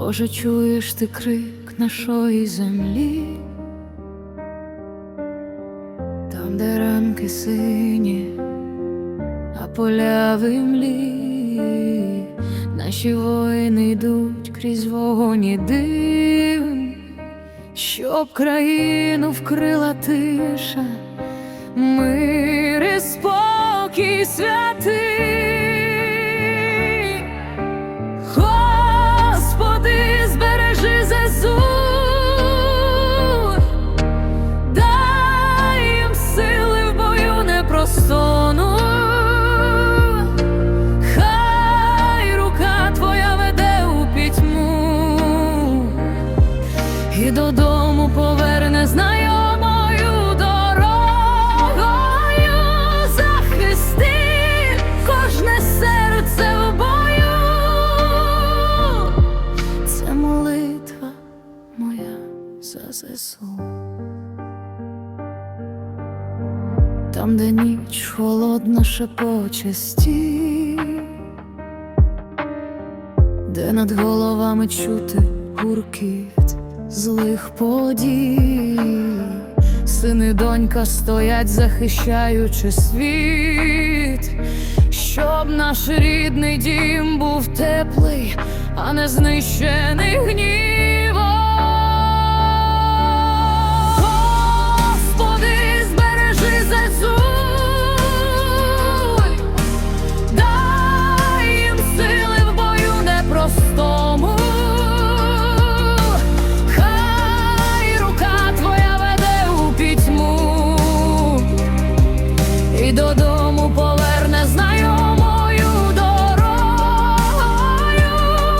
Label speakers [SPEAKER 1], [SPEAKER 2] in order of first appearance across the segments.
[SPEAKER 1] Боже, чуєш ти крик нашої землі, там, де ранки сині, а поля вимлі, наші воїни йдуть крізь вогонь і дим, щоб країну вкрила тиша, мир і спокій святий. І додому поверне знайомою дорогою. Захисти кожне серце в бою. Це молитва моя за ЗСУ. Там, де ніч холодна шепоче стій, де над головами чути гуркіт злих подій, сини донька стоять, захищаючи світ, щоб наш рідний дім був теплий, а не знищений гнівом. Додому поверне знайомою дорогою.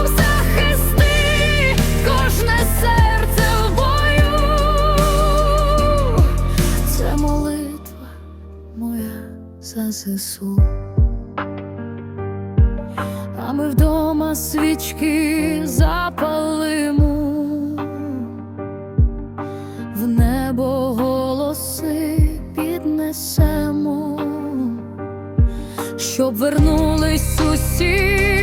[SPEAKER 1] Захисти кожне серце в бою. Це молитва моя за ЗСУ. А ми вдома свічки запалимо, в небо голоси піднесемо, щоб усі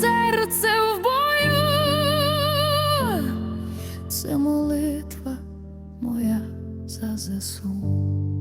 [SPEAKER 1] серце в бою. Це молитва моя за ЗСУ.